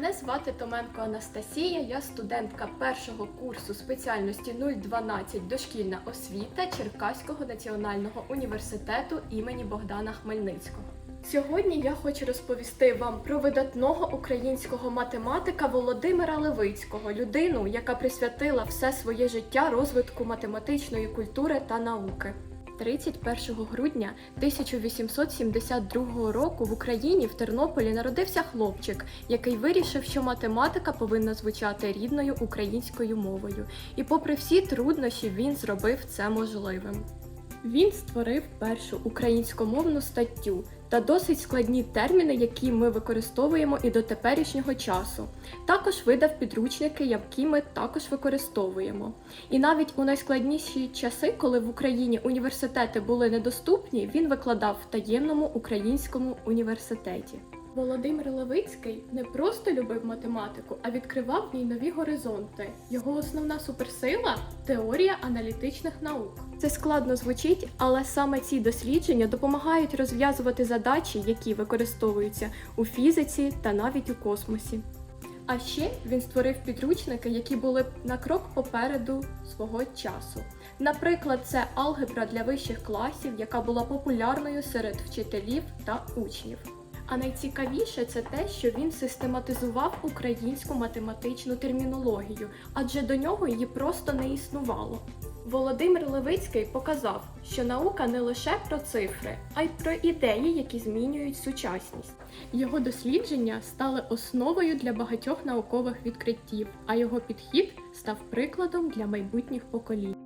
Мене звати Томенко Анастасія, я студентка першого курсу спеціальності 012 дошкільна освіта Черкаського національного університету імені Богдана Хмельницького. Сьогодні я хочу розповісти вам про видатного українського математика Володимира Левицького, людину, яка присвятила все своє життя розвитку математичної культури та науки. 31 грудня 1872 року в Україні в Тернополі народився хлопчик, який вирішив, що математика повинна звучати рідною українською мовою, і, попри всі труднощі, він зробив це можливим. Він створив першу українськомовну статтю та досить складні терміни, які ми використовуємо і до теперішнього часу. Також видав підручники, які ми також використовуємо. І навіть у найскладніші часи, коли в Україні університети були недоступні, він викладав в таємному українському університеті. Володимир Левицький не просто любив математику, а відкривав в ній нові горизонти. Його основна суперсила теорія аналітичних наук. Це складно звучить, але саме ці дослідження допомагають розв'язувати задачі, які використовуються у фізиці та навіть у космосі. А ще він створив підручники, які були на крок попереду свого часу. Наприклад, це алгебра для вищих класів, яка була популярною серед вчителів та учнів. А найцікавіше це те, що він систематизував українську математичну термінологію, адже до нього її просто не існувало. Володимир Левицький показав, що наука не лише про цифри, а й про ідеї, які змінюють сучасність. Його дослідження стали основою для багатьох наукових відкриттів, а його підхід став прикладом для майбутніх поколінь.